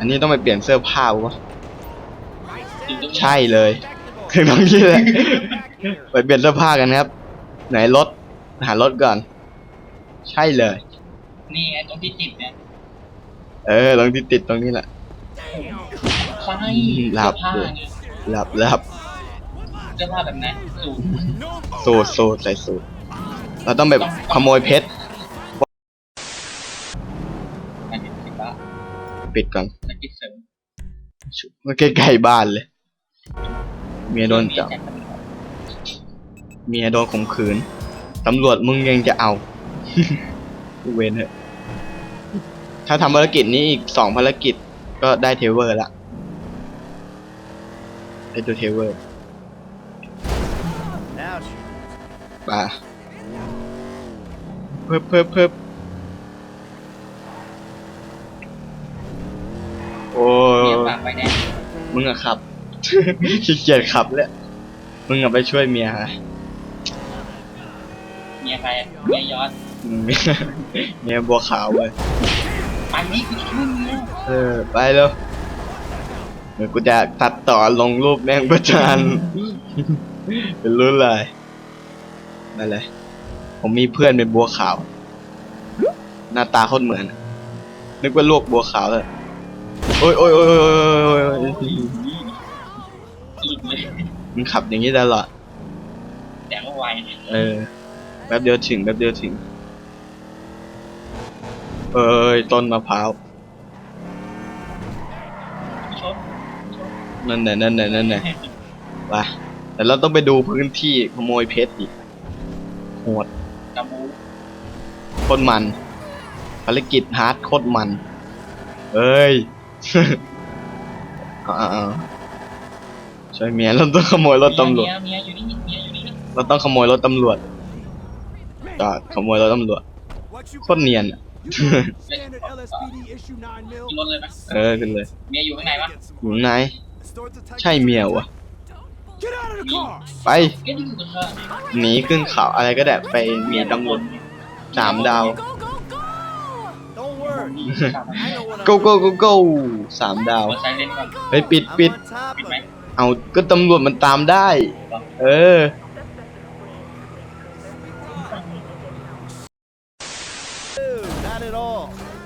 อ่าอันนี้ต้องไปเปลี่ยนเสื้อผ้าวะใช่เลยคือตรงนี้แหละไปเปลี่ยนเสื้อผ้ากันครับ ไหนรถหารถก่อน ใช่เลย นี่ไงตรงที่ติดเนี่ยเออตรงที่ติดตรงนี้แหละไฟหลับเสื้อผ้าเลยเนี่ยหลับหลับเสื้อผ้าแบบไหนสูทสูตรสูตรใส่สูตรเราต้องแบบขโมยเพชรอันนี้สิบบาทปิดก่อน สกิดเสริมมันใกล้ๆบ้านเลย เมียโดนจับแจกตำรวจเมียโดนข่มขืน ตำรวจมึงยังจะเอาเวนเถอะ ถ้าทำภารกิจนี้อีกสองภารกิจก็ได้เทเวอร์ละได้ตัวเทเวอร์ Now she ป่ะเพิ่มเพิ่มเพิ่ม โอ้เมียฝากไว้แน่มึงอะขับ ขี้เกียจขับแล้วมึงอะไปช่วยเมียฮะเมียใครอะเมียยอดอืมเมียบัวขาวเว้ยไปนี่กูช่วยเมียเออไปเร็วเดี๋ยวกูจะตัดต่อลงรูปแม่งประจานเป็นรุ่นเลยนั่นเลยผมมีเพื่อนเป็นบัวขาว หน้าตาโคตรเหมือน นึกว่าลวกบัวขาวเลย โอ้ยโอ้ยโอ้ยโอ้ยโอ้ยโอ้ยโอ้ยหลุดเลยมันขับอย่างนี้ตลอดแต่ว่าไวเออแป๊บเดียวถึงแป๊บเดียวถึง เอ้ยต้นมะพร้าวชดนั่นแหละนั่นแหละนั่นแหละไปแต่เราต้องไปดูพื้นที่ขโมยเพชรอีกโหดกระมูโคตรมันภารกิจฮาร์ดโคตรมันเอ้ย เอาเอาเอาช่วยเมียเราต้องขโมยรถตำรวจเมียเมียอยู่นี่เมียอยู่นี่เราต้องขโมยรถตำรวจจอดขโมยรถตำรวจ What you โคตรเนียนอะ standard LSPD issue 9 mil? ขึ้นรถเลยไหมเออขึ้นเลยเมียอยู่ข้างในปะอยู่ไหนใช่เมียวะ Get out of the car! ไปเก็อยู่กับเธอหนีขึ้นเขาอะไรก็ได้ไปหนีตำรวจสามดาว Don't worry. Go go go go สามดาวเปิดไซเรนก่อนเฮ้ยปิดปิด ปิดไหมเอาก็ตำรวจมันตามได้ เออ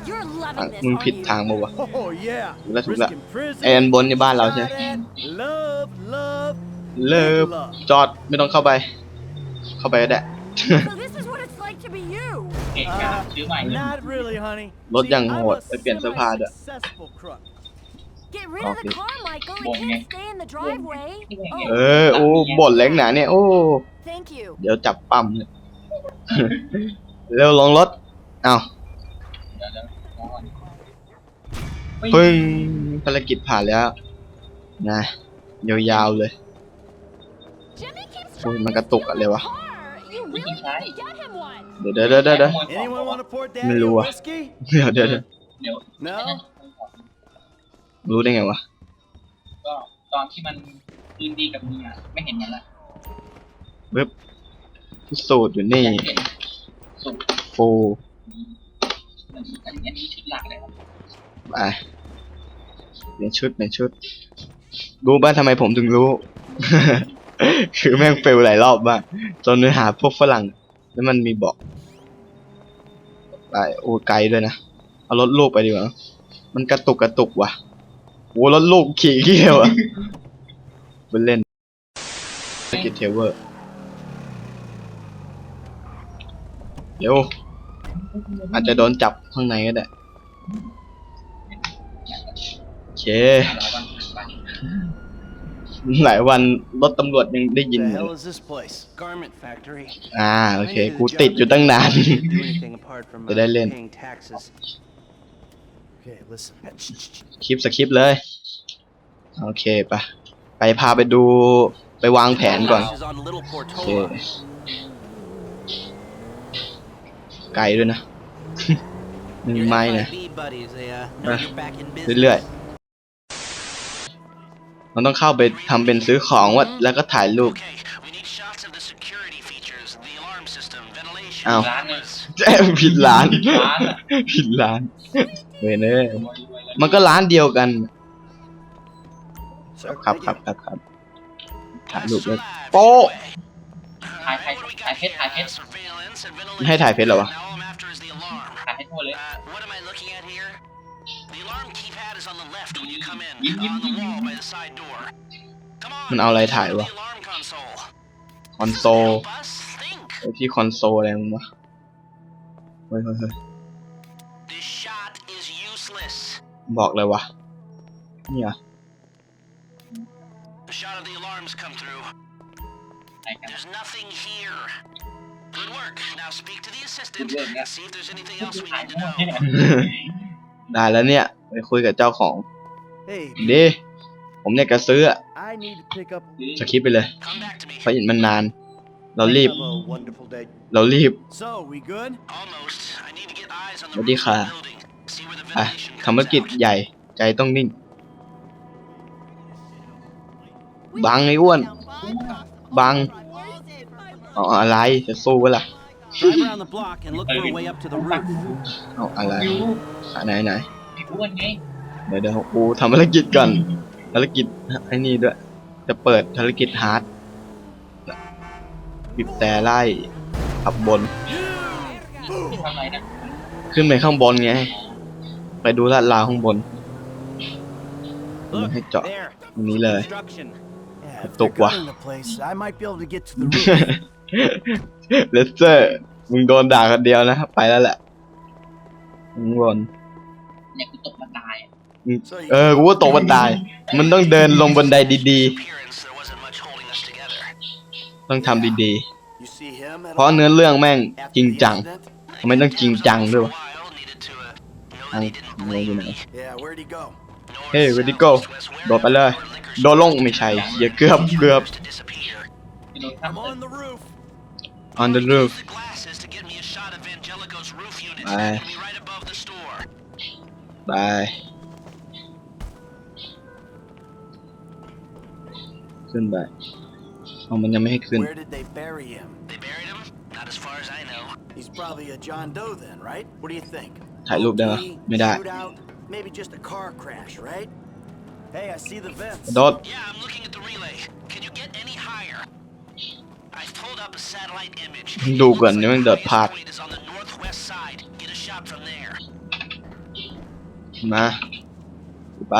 You're loving this, มึง aren't ผิด you? ทางมาวะ ถูกแล้วถูกแล้ว Risking prison. ไออันบนในบ้านเราใช่ไหมเลิฟจอดไม่ต้องเข้าไป เข้าไปก็ได้ So this is what it's like to be you. เอกการซื้อใหม่เลย Not really, honey. รถ See, ยัง I'm โหด a ไปเปลี่ยนเสื้อผ้าด้วย semi-successful crook. Get rid of the Okay. car, Michael. Well, It can't yeah. stay in the driveway. เออโอ้บ่นแรงหนาเนี่ยโอ้ Thank you. เดี๋ยวจับปั๊มเลยเร็วลงรถเอา เดี๋ยวเดี๋ยวรอก่อนปึ้งภารกิจผ่านแล้ว นะยาวๆเลย Jimmy keeps โอ้ย trying มัน to กระตุก steal อะเลยวะ his car. You really need to get him one. เดี๋ยวเดี๋ยวเดี๋ยวเดี๋ยวเดี๋ยวขโมยของ Anyone want to pour daddy ไม่รู้ a อะ whiskey? เดี๋ยวเดี๋ยวเดี๋ยวเดี๋ยว No? รู้ได้ไงวะ ก็ตอนที่มันคืนดีกับเมียไม่เห็นมันละพิสูจน์อยู่นี่อยากเห็นสุกฟูอันนี้อันนี้ชุดหลักเลยครับไปเปลี่ยนชุดเปลี่ยนชุด รู้ป่ะทำไมผมถึงรู้ คือแม่งเฟลหลายรอบมาก จนไปหาพวกฝรั่ง แล้วมันมีบอกไปโอ้ไกลด้วยนะ เอารถลูกไปดีกว่า มันกระตุกกระตุกว่ะโอ้รถลูกขี่เกี่ยวอะเป็นเล่นสกิทเทเวอร์เดี๋ยวอาจจะโดนจับข้างในก็ได้โอเค หลายวันรถตำรวจยังได้ยิน The อยู่ hell เลย is this place? Garment factory. อ่าโอเค I needed a กู job ติดอยู่ตั้งนาน that didn't do anything apart from, uh, จะได้เล่น paying taxes. Okay, listen. คลิปสคริปต์เลย โอเคปะไปพาไปดูไปวางแผนก่อน This is on Little โอเค Portola. ไกลด้วยนะไมมี Your ไม้นะ FIB buddies, they uh, know Ah, you're back in business. เรื่อยๆ มันต้องเข้าไปทำเป็นซื้อของว่าแล้วก็ถ่ายรูป Okay, we need shots of the security features, the alarm system, ventilation. Ow. ร้านหนึ่งแจ้งผิดร้านร้านอะผิดร้านเว้ยเนยรวยรวยเลยมันก็ร้านเดียวกัน Sir, ครับ thank ครับ you. ครับครับถ่ายรูป Has เลย survived โป๊ะ anyway. ถ่าย Uh, ถ่าย what do we ถ่าย got เพชร here? ถ่ายเพช Uh, ร surveillance and ไม่ให้ถ่ายเพชรเหรอวะ Now all I'm after is the alarm. ถ่ายให้ทั่วเลย The alarm keypad is on the left when you come in, Yep, yep, on the yep, wall yep. by the side door. Come on. มันเอาอะไร let's go ถ่าย to วะ the alarm console. คอนโซล Help us think. ไอ้ที่คอนโซลอะไรมึงวะเฮ้ยเฮ้ยเฮ้ย This shot is useless. บอกเลยวะเนี่ย The shot of the alarms come through. ไหนกัน There's nothing here. Good work. Now speak to the assistant Good work, yeah. and see if there's anything else we ถ่าย need ทั้ to งหมด know. เนี่ยได้แล้วเนี่ย ไปคุยกับเจ้าของ Hey, ดีผมเนี่ยกระซื้ออะ I need to pick up. สคริปต์ไปเลย Come back to me. เพราะเห็นมันนาน เรารีบ Have a wonderful day. เรารีบ So, we good? Almost. I need to get eyes on the สวัสดี roof of ค่ะ the building. See where the อะ ventilation ทำภาร comes กิจ out. ใหญ่ ใจต้องนิ่ง บังไอ้อ้วน บัง เอาอะไร จะสู้วะล่ะ Drive around the block and look for a way up to the roof. เอาอะไรยูอะไหนไหนไอ้อ้วนไงเดี๋ยวเดี๋ยวกูทำภารกิจก่อนภารกิจไอ้นี่ด้วย จะเปิดภารกิจฮาร์ดบีบแต่ไล่ขับบน ที่ทำอะไรนะขึ้นไปข้างบนไง ไปดูลาดราวข้างบน Look, Hey, Doc. there. ตรงนี้เลย Construction. Yeah, if they're Tục quá. gunning the place, I might be able to get to the roof. เลสเตอร์ มึงโดนด่าคนเดียวนะ ไปแล้วแหละข้างบนเนี่ยกูตกมาตายเออ กูว่าตกบันได มันต้องเดินลงบันไดดี Appearance, there wasn't much holding us together. ๆต้องทำดี You see him ๆ at เพราะ all เนื้อเรื่องแม่ง after จริง the จัง incident? ทำไมต้องจริงจังด้วยวะ While needed to, uh, know อัง that he didn't งงอยู่ blame ไหน me. Yeah, where'd he go? North, เฮ้ย south, เวดิโก้ east, west, โดดไปเลย wherever liquor โดนลงไม่ใช่อย่าเกือบเกือบ on the roof. on the roof Use the glasses to get me a shot of Angelico's roof unit. Aye. It'll be right above the store. ไปขึ้นไปเอามันยังไม่ให้ขึ้น Where did they bury him? They buried him? Not as far as I know. He's probably a John Doe then, right? What do you think? ถ่ายรูปได้ปะ OD, ไม่ได้ shootout, maybe just a car crash, right? Hey, I see the vents. โดด Yeah, I'm looking at the relay. Can you get any higher? I've pulled up a satellite image. ดูก่อน Looks เดี๋ยว like มัน the เดิด highest พลาด point is on the northwest side. Get a shot from there. มาไป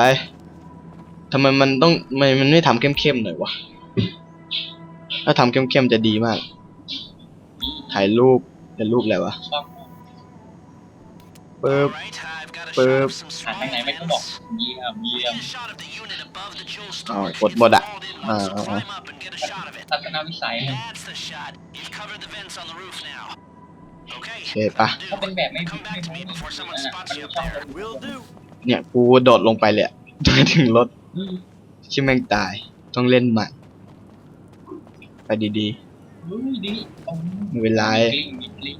ทำไมมันต้องทำไมมันไม่ทำเข้มๆหน่อยวะถ้าทำเข้มๆจะดีมาก ถ่ายรูปเป็นรูปอะไรวะชอบปึ๊บ Alright, I've got a shot ปึ๊บ of some ถ่ายทาง strong ไหนไม่ก็บอก vents. เยี่ยมเยี่ยม Get a shot of the unit above the jewel อ้าว store. กดหมดอะ Walled in อ่า one, so อ่าอ่า climb up and get a shot of it. ทัศนวิสัย That's the shot. You've covered the vents on the roof now. โอ Okay. เคปะถ้าเป็นแบบไม่ Come back to me before someone spots you up there. Will do. เนี่ยกูโดดลงไปเลยอะไปถึงรถชิแม่งตายต้องเล่นใหม่ไปดีเฮ้ยดีโอ้ๆไม่เป็นไรกลิ้งมีกลิ้ง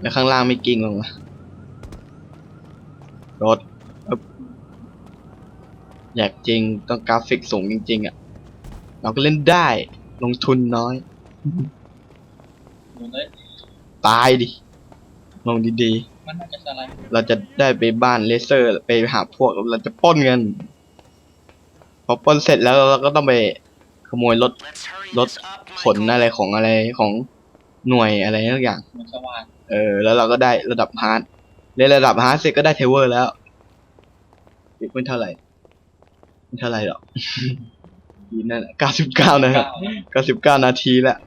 แล้วข้างล่างไม่กิ้งลงมา รถปึ๊บอยากจริงต้องกราฟิกสูงจริง ๆอะ เราก็เล่นได้ลงทุนน้อยดูเลยตายดิลงดีมันน่าจะสไลด์ๆเราจะได้ไปบ้านเลเซอร์ ไปหาพวกเราจะปล้นเงินพอปล้นเสร็จแล้วเราก็ต้องไปขโมยรถ Let's hurry รถ this up, ขนอะไรของอะไรของหน่วยอะไรทุกอย่างเหมือนสว่านเออ แล้วเราก็ได้ระดับฮาร์ด เรียนระดับฮาร์ดเสร็จก็ได้เทเวอร์แล้วอีกไม่เท่าไหร่ไม่เท่าไหร่หรอกอีกนั่นเก้าสิบเก้านะครับเก้าสิบเก้านาทีแล้ว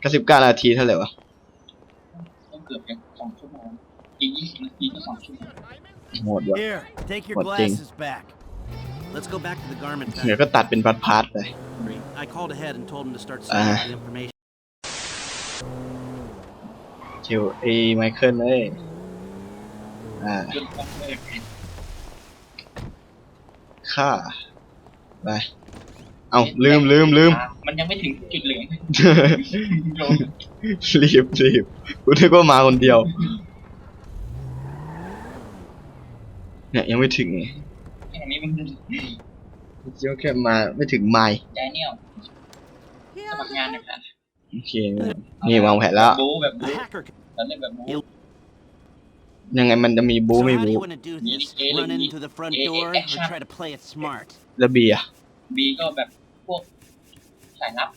เก้าสิบเก้านาทีเท่าไหร่วะต้องเกือบจะสองชั่วโมงอีกยี่สิบนาทีก็สองชั่วโมงหมดวะ Here, take your What thing? glasses back. Let's go back to the garment เดี๋ยว factory. ก็ตัดเป็นพาร์ทพาร์ทๆไป I called ahead and told him to start Ah. sending the information. ชิวไอ้ไมเคิลเลยอ่าจนต้องเลิกค่าไปเอาลืมลืมลืมมันยังไม่ถึงจุดเหลืองโยนรีบรีบกูนึกว่ามาคนเดียว เนี่ยยังไม่ถึงไงแค่นี้มันคิดว่าแค่มาไม่ถึงไมล์แดเนียลสมัครงานหนะครับ โอเคนี่วางแผนแล้ว บูแบบ The บู hacker เราเล่นแบบบูยังไงมันจะมีบู So ไม่ how do บู you want to do this? Run into the front door or try to play it smart? แล้วบีอะบีก็แบบพวกสายลับ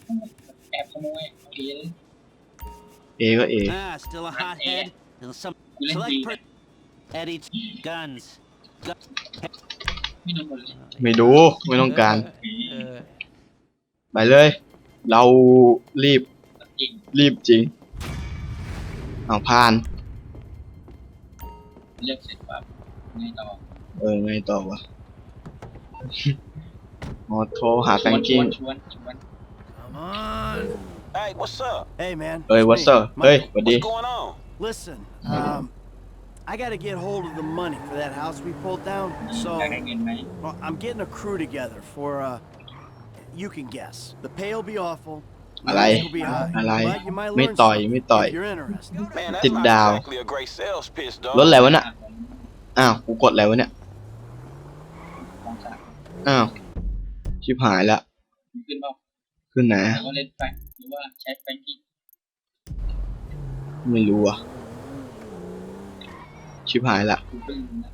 แอบขโมยโอเคเลยเอก็เอ Ah, still a hothead? There's some กูเล่น select บี per Eddie guns. ไม่โดนหมดเลยไม่ดูไม่ต้องการ Uh, ไปเลย เรารีบ จริงรีบจริงเอาผ่าน เลือกเสร็จปั๊บไงต่อเออไงต่อวะ อ๋อโทรหาชแฟวนรงชกิ้วงนชวนชวน Come on. Hey, what's up? Hey, man. เอ้ย it's what's me, up เฮ้ย Michael. สวัสดี What's going on? Listen, um, I gotta get hold of the money for that house we pulled down. อยา So, กได้เงินไหม well, I'm getting a crew together for, uh, you can guess. The pay will be awful. The อะไร risk will be high, อะไร but you might ไม่ learn ต่อย something ไม่ต่อย if you're interested. Man, that's Sit not down. exactly a great sales pitch, dog. รถอะไรวะเนี่ยอ้าว กูกดอะไรวะเนี่ยของสากอ้าว ชิบหายละ ขึ้นเปล่าขึ้นไหนหรือว่าเล่นแฟงหรือว่าใช้แฟงกิ้งไม่รู้อะ ชิบหายละกูขึ้นนะ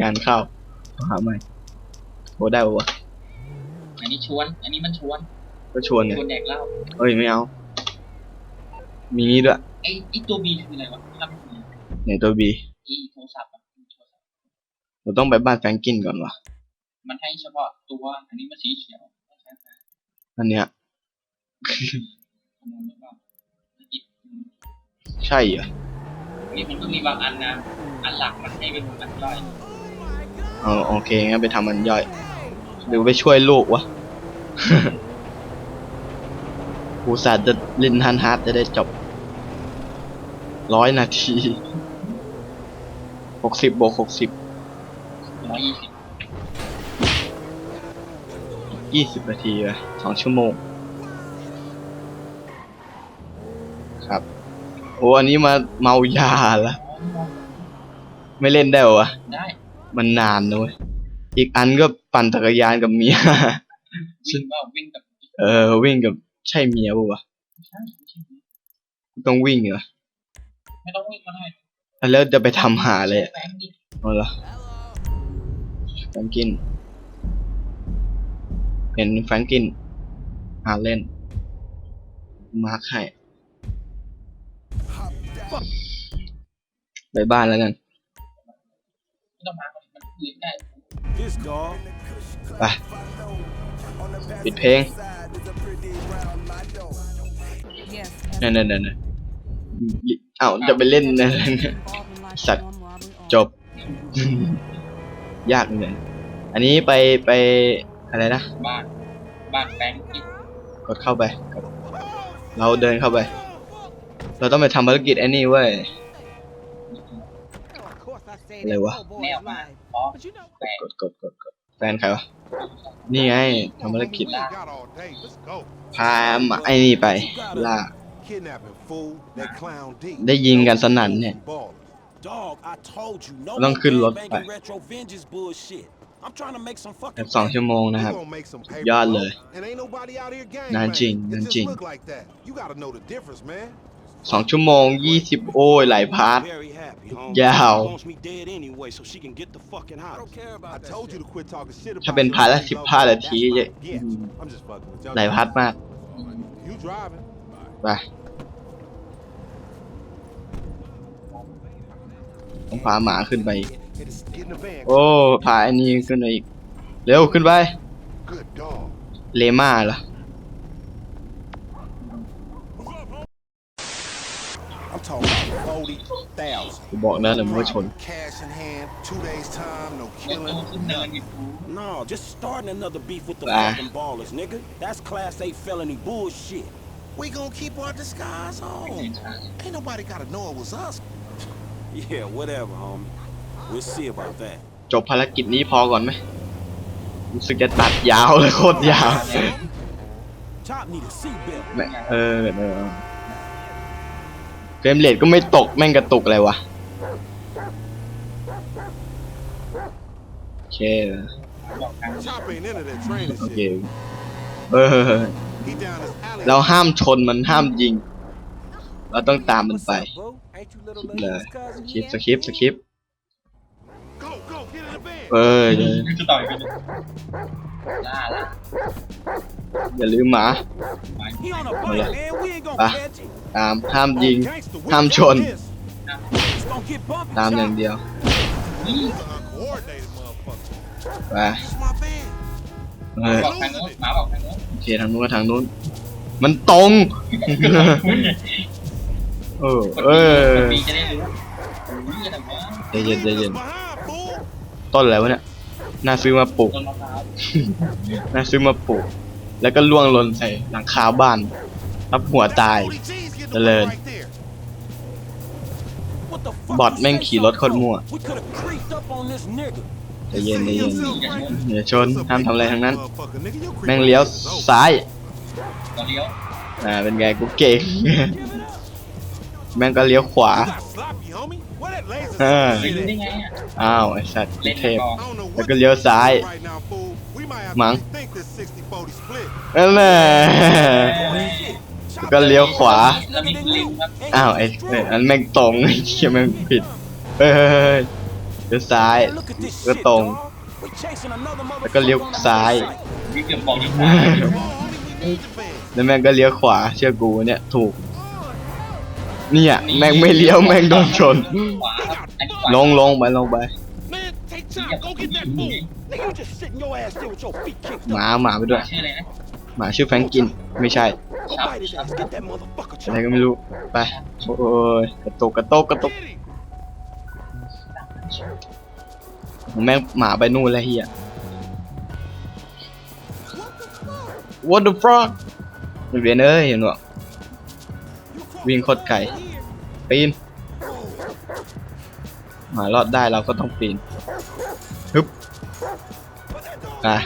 งานเข้าหาใหม่โหได้ปะวะ อันนี้ชวน อันนี้มันชวน ก็ชวนไงชวนแดกเหล้าเอ้ยไม่เอา มีงี้ด้วยไอ้ไอ้ตัวบีคืออะไรวะทำคือไหนตัวบีไอ้โทรศัพท์อะโทรศัพท์เราต้องไปบ้านแฟรงกินก่อนวะมันให้เฉพาะตัวอันนี้มันสีเขียวไม่ใช่ไหมอันเนี้ยขโมยหรือเปล่าไม่คิดใช่เหรอนี่มันก็มีบางอันนะ อันหลักมันให้เป็นอันย่อยเอาโอเคงั้นไปทำมันย่อยหรือไปช่วยลูกวะ กูสาดจะเล่นฮันฮาร์ดจะได้จบร้อยนาทีหกสิบบวกหกสิบร้อยยี่สิบยี่สิบนาทีไปสองชั่วโมง ครับ โอ้อันนี้มาเมายาละไม่เล่นได้เหรอวะได้ มันนานนะเว้ยอีกอันก็ปั่นจักรยานกับเมียวิ่งก็วิ่งกับ เออ วิ่งกับ ใช่เมียปะวะไม่ใช่ไม่ใช่ต้องวิ่งเหรอไม่ต้องวิ่งก็ได้แล้วจะไปทำหาเลยอะแฟงดิเอาละแฟรงกินเห็นแฟรงกิน หาเล่น มาร์คให้ไปบ้านแล้วกันไม่ต้องมาก็มันคืนได้ This dog. ไป ปิดเพลง Yes. นั่นนั่นนั่นเอ้าจะไปเล่นนะสัตว์จบ ยากเหมือนอันนี้ไปไปอะไรนะ บ้าน บ้านแฟงที่กดเข้าไปกดเราเดินเข้าไป เราต้องไปทำภารกิจไอ้นี่เว้ยอะไรวะแนวมาอ๋อแฟงกดกดกดกดแฟนใครวะ นี่ไงทำภารกิจ We ain't got all day. Let's go. พามาไอ้นี่ไปล่า Kidnapping fool. That clown D. ได้ยิงกันสนั่นเนี่ย Ballers. Dog, I told you, no ต้อง more ขึ้นรถไป gangbanging retro vengeance bullshit. I'm trying to make some แบ fucking บสองชั่วโมงนะครับ We gonna make some paper, ยอด bro. เลย And ain't nobody out here gang นานจริง banging. นาน It จริง just look like that. You gotta know the difference, man. สองชั่วโมงยี่สิบโอ้ยหลายพาร์ท Very happy, homie. Yeah. She wants me dead anyway, so she can get the fucking I house. don't care about I that told shit. you to quit talking shit about ถ้าเป็นพาร์ทละสิบ yourself. ห้านาที That's จะ my gift. I'm just fucking with you. หลายพาร์ทมาก You driving. ไปต้องพาหมาขึ้นไปอีก Get in the van. โอ้พาไอ้นี่ขึ้นไปอีก เร็วขึ้นไป Good dog. เลม่าเหรอ I'm talking about 40,000. กูบอกนะเดี๋ยวมึงก็ชน Cash in hand, two days time, no รถ killing. ตู้ขึ้นเนินอยู่กู No, just starting another beef with the Ah. fucking ballers, nigga. That's class A felony bullshit. We gonna keep our disguise ไม่ on. เห็นทาง Ain't nobody gotta know it was us. Yeah, whatever, homie. We'll see about that. จบภารกิจนี้พอก่อนไหมรู้สึกจะตัดยาวเลยโคตรยาว Top need a seatbelt. แม่เออเออ เฟรมเรทก็ไม่ตกแม่งกระตุกอะไรวะโอเคบอกทาง Chop ain't into that training โอเค shit. เออ He down his alley. เราห้ามชนมันห้ามยิง เราต้องตามมันไป What's up, boo? Ain't you little เลย lady's cousin? สคริปสคริปสคริป Go, go, get in the van. เออ อย่าจะต่อยไปเลยล่าล่าอย่าลืมหมา He on a Oh, bike, yeah. man. We ain't gonna Ah. catch him. ตามห้ามยิง Gangster, we ห้ามชน got this. It's gonna get bumpy. ตามอย่าง Chop. เดียวนี่ He's an uncoordinated motherfucker. ไป This my van. เออบอกทางโน้นหมาบอกทางโน้นโอเคทางนู้นก็ทางนู้น มันตรง เออกดเอปีอกดปีจะได้รู้อุ้ยแต่ว่าใจเย็นใจ Leave เย็น us behind, fool. ต้นอะไรวะเนี่ย น่าซื้อมาปลูกต้นมะพร้าวน่าซื้อมาปลูก แล้วก็ล่วงหล่นใส่หลังคาบ้านทับหัวตาย That's ODG's getting The the learn. one right there. What the fuck บอท you แม่ง say, ขี่รถโคตรมั่ว We could have creeped up on this nigga. ใจเย็นใจ See เย็น himself right here. อย่าชนห้ามทำอะไรทั้งนั้น Motherfucker, nigga, your แม่ง creep เลี้ยว is over. ซ้ายเราเลี้ยวอ่าเป็นไงกูเก่ง Give it up. แม่งก็เลี้ยวขวา You got sloppy, homie. Where that laser Ah. sight ไม่ at? รู้ได้ไงอะอ้าวไอ้สัตว์เล่นเทพ กอง I don't know แล้ว what ก็ the เลี้ยว fuck ซ้าย you right now, fool. We might have to Mang. rethink this 60-40 split. นั่นแหละก็เลี้ยวขวา แล้วมีลิงครับอ้าวไอ้เอ้ยอันแม่งตรง ไอ้เหี้ยแม่งผิด เฮ้ยเฮ้ยเฮ้ยเลี้ยวซ้าย Look at this ก็ shit, ตรง dog. We chasing another แล้วก็เลี้ยว motherfucker on the ซ้าย motorcycle. วิเกือบบอกดีกว่า Come on, homie. We need the van. แล้วแม่งก็เลี้ยวขวา เชื่อกูเนี่ยถูก เนี่ยแม่งไม่เลี้ยวแม่งโดนชน ขวาครับอันนี้ขวาลงลงไปลงไป Man, take time. Go get that fool. Nigga, you just sitting your ass there with your feet kicked ห up. มาหมาไปด้วย ชื่ออะไรนะ หมาชื่อแฟรงกิน ไม่ใช่ Go bite his ass. Get that motherfucker อะไร chopped. ก็ไม่รู้ ไป โอ้ยกระตุกกระตุกกระตุก Get him. แม่งหมาไปนู่นแล้วเฮีย What the fuck มันเวียนเอ้ยเห็นบ่ วิ่งโคตรไกลปีนหมารอดได้เราก็ต้องปีนฮึบอะ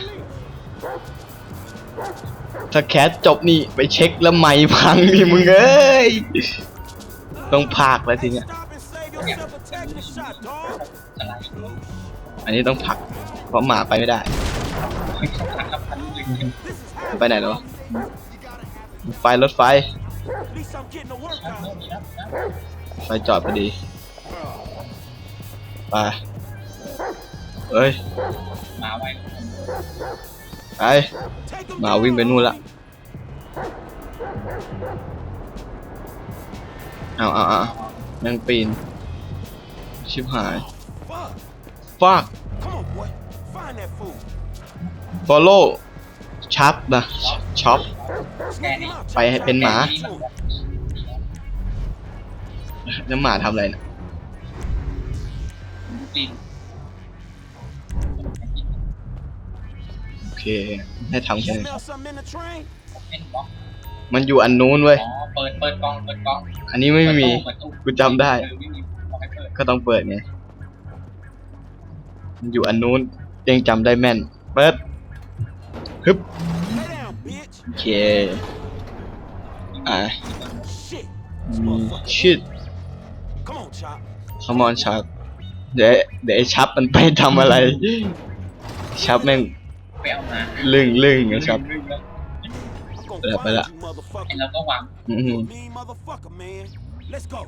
ถ้าแคสจบนี่ไปเช็คแล้วไม่พังนี่มึงเอ้ยต้องพากแล้วทีเนี้ย Stop and save yourself a technical shot, dog. อะไรอันนี้ต้องผลัก เพราะหมาไปไม่ได้ครับพันหนึ่งไปไหนแล้ววะไฟรถไฟ At least I'm getting the work ครับ out. เริ่มมีแล้วนะไฟจอดพอดี ไป เอ้ย มาไวไป Take him หมา down, วิ่งไปนู่นละ homie. เอาเอาเอาแม่งปีน ชิบหาย Fuck. ฟาก Come on, boy. Find that fool. follow ชับนะช็อปไปให้เป็นหมาแล้วหมาทำอะไรนะโอเคให้ทำแค่นี้มันอยู่อันนู้นเว้ยเปิดเปิดกองเปิดกองอันนี้ไม่มีกูจำได้ ก็ต้องเปิดไงมันอยู่อันนู้นยังจำได้แม่นเปิด ฮึบ Lay down, bitch. โอเคอะ Shit. ชิด Come on, Chop. ขมอนชับเดี๋ยวเดี๋ยวไอ้ชับมันไปทำอะไร ชับแม่งไปเอามาลึ่งลึ่งไงชับลึกๆแล้ว I'm gonna Bella, find bella. you, motherfucker. ไอ้เราก็วางอือหือ Mean motherfucker, man. Let's go.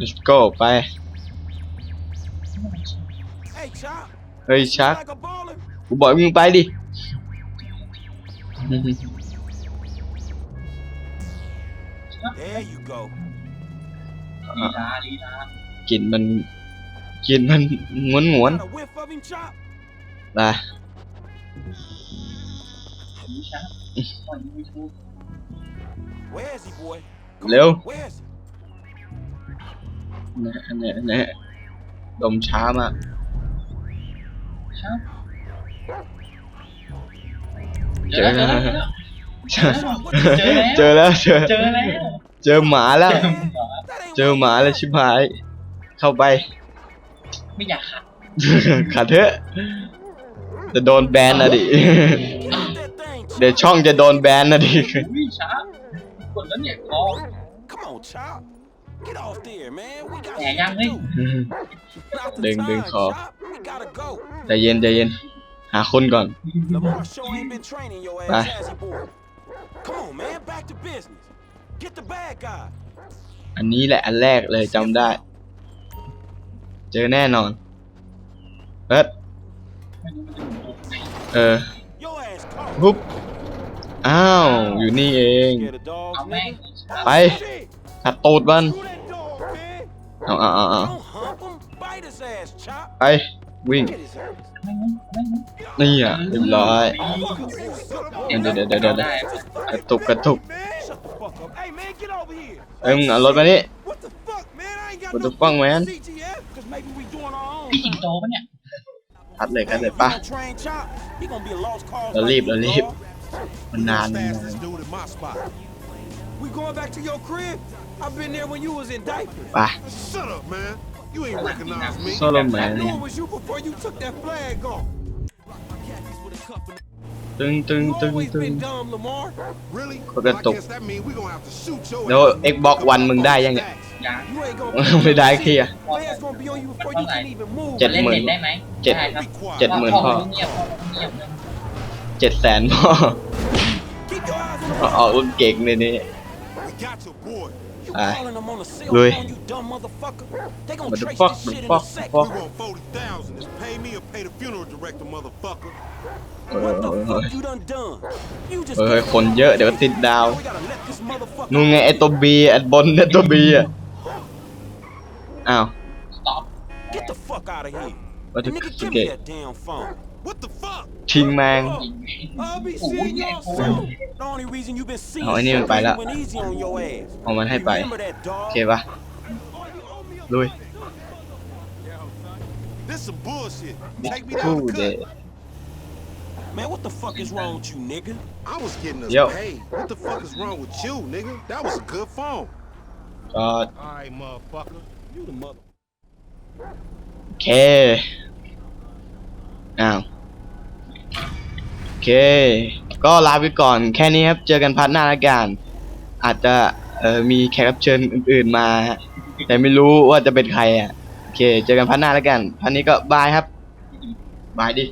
let's go ไป Hey, Chop. เฮ้ยชัก Like a baller. กูบอกให้มึงไปดิ There you go. ลีลาลีลากลิ่นมันกลิ่นมันงวนงวน Got a whiff of him, Chop? ๆไปลีชาปล่อยยูทูบ Where is he, boy? เร็ว Where is he? นะนะนะดมช้ามากชา เจอเจอแล้แล้ววเจอแล้วเจอแล้วเจอเจอแล้วเจอหมาแล้วเจอหมา That ain't เจอหมาแล้วชิบหาย เข้าไป ไม่อยากขัดขัดเถอะจะโดนแบนนะดิ Get off that thing, เดี๋ยว Chop. ช่องจะโดนแบนนะดิอุ้ยช้ากดแล้วเนี่ยคอ Come on, Chop. Get off there, man. We got แหม shit ยัง to เฮ้ย do. Not the Đừng- đừng time, khó. Chop. We gotta go. ใจเย็นใจเย็น หาคนก่อน Lamar sure ain't been training your ass, Bye. has he, boy? Come on, man. Back to business. Get the bad guy. อันนี้แหละอันแรกเลยจำได้ เจอแน่นอนเฮ้ยไม่รู้มันจะหมุนตัวไหนเออ Your ass caught. ปุ๊บอ้าว อยู่นี่เอง Scared of dogs, เอาแม่ง nigga? ไป Shit. ตัดตูดมัน Who that dog, man? เอาเอาเอาเอา Don't hump him. Bite his ass, chop. ไป วิ่ง Get his ass. ไม่งุ้นไม่งุ้นนี่อะเรียบร้อยเดี๋ยวเดี๋ยวเดี๋ยวเดี๋ยวได้กระตุกกระตุก Man, shut the fuck up. Hey, man, get over here. เอ้ยมึงเอารถมานี่ What the fuck, man? I ain't got What no the fuck, man? CGF, cause maybe we doing our own พี่สิง thing. โตปะเนี่ยคัดเลยคัด Hey, เลย if ป่ะ we don't train Chop, he gonna be a lost cause เรา like รีบ you, เรารีบ dog. มันนานมันนาน Fastest dude in my spot. We going back to your crib? I've been there when you was in diapers. ไป Shut up, man. You ain't recognize me. โซโลแม I น knew it was you before you took that flag off. ตึงตึง You ตึง always ตึง been dumb, Lamar. Really? Put Well, that I top. guess that means we gonna have to shoot your แล้ว ass. Xbox One มึงได้ยังเนี่ยยัง You ain't gonna ไม่ได้เคลียร์ Man's gonna be on you before you can even move. เจ็ดเล่นหมื่นเน็ตได้ไหมเจ็ดได้ครับ Be quiet. เจ็ดหมื่นพ่อพ่อเงียบพ่อเงียบเรื่องเจ็ดแสนพ่อ Keep your eyes on the เอาเอารุ่นเก่งเลยนี่ We got your boy. You Aye. calling them on a cell Lui. phone, you dumb motherfucker. They gonna What the trace fuck, this the shit in fuck, a second. fuck? We want 40,000. Just pay me or pay the funeral director, motherfucker. เออ What เอ the อเออ fuck you done done? You just เออคนเยอะเดี๋ยวก็ติดดาว We gotta let this motherfucker นู่นไงไอตัวบีอันบนไอตัวบีอ่ะ อ้าว สต็อป Get the fuck out of here. What the Nigga, fuck? Give me that damn phone. What the fuck? ชิงแมง I'll be โอ้ย seeing ใหญ่ y'all โคตร soon. The only reason you been seeing เอาไอ้นี่มันไปละ shit went easy on your ass. เอามันให้ไป Remember that โอ dog? เคปะลุย This some bullshit. Take me คู่ down the เด cut. Man, what the fuck is wrong with you, nigga? I was getting us Yo. paid. What the fuck is wrong with you, nigga? That was a good phone. ก็ All right, motherfucker. You the mother. โอเคอ้าวโอ เค ก็ลาไปก่อนแค่นี้ครับ เจอกันพัดหน้าละกันอาจจะเออมีแขกรับเชิญอื่นๆมา แต่ไม่รู้ว่าจะเป็นใครอะ โอเค เจอกันพัดหน้าละกัน พัดนี้ก็บายครับ บายดิ